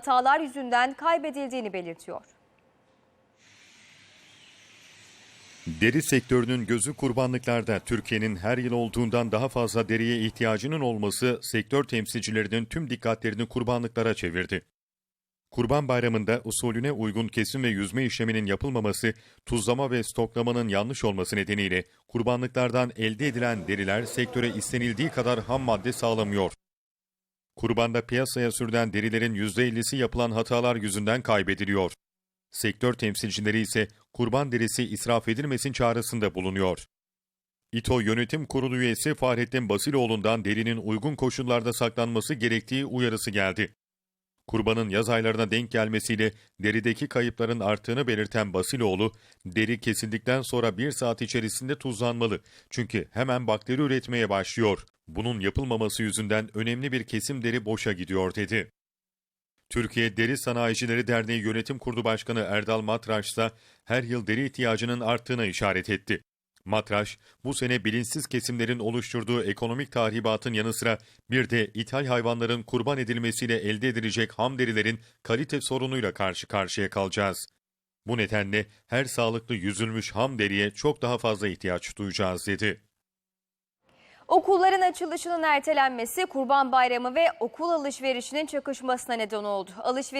hatalar yüzünden kaybedildiğini belirtiyor. Deri sektörünün gözü kurbanlıklarda Türkiye'nin her yıl olduğundan daha fazla deriye ihtiyacının olması sektör temsilcilerinin tüm dikkatlerini kurbanlıklara çevirdi. Kurban Bayramı'nda usulüne uygun kesim ve yüzme işleminin yapılmaması, tuzlama ve stoklamanın yanlış olması nedeniyle kurbanlıklardan elde edilen deriler sektöre istenildiği kadar ham madde sağlamıyor. Kurbanda piyasaya sürülen derilerin %50'si yapılan hatalar yüzünden kaybediliyor. Sektör temsilcileri ise kurban derisi israf edilmesin çağrısında bulunuyor. İTO Yönetim Kurulu üyesi Fahrettin Basiloğlu'ndan derinin uygun koşullarda saklanması gerektiği uyarısı geldi. Kurbanın yaz aylarına denk gelmesiyle derideki kayıpların arttığını belirten Basiloğlu, deri kesildikten sonra bir saat içerisinde tuzlanmalı. Çünkü hemen bakteri üretmeye başlıyor. Bunun yapılmaması yüzünden önemli bir kesim deri boşa gidiyor dedi. Türkiye Deri Sanayicileri Derneği Yönetim Kurulu Başkanı Erdal Matraş ise her yıl deri ihtiyacının arttığına işaret etti. Matraş, bu sene bilinçsiz kesimlerin oluşturduğu ekonomik tahribatın yanı sıra bir de ithal hayvanların kurban edilmesiyle elde edilecek ham derilerin kalite sorunuyla karşı karşıya kalacağız. Bu nedenle her sağlıklı yüzülmüş ham deriye çok daha fazla ihtiyaç duyacağız dedi. Okulların açılışının ertelenmesi Kurban Bayramı ve okul alışverişinin çakışmasına neden oldu. Alışveriş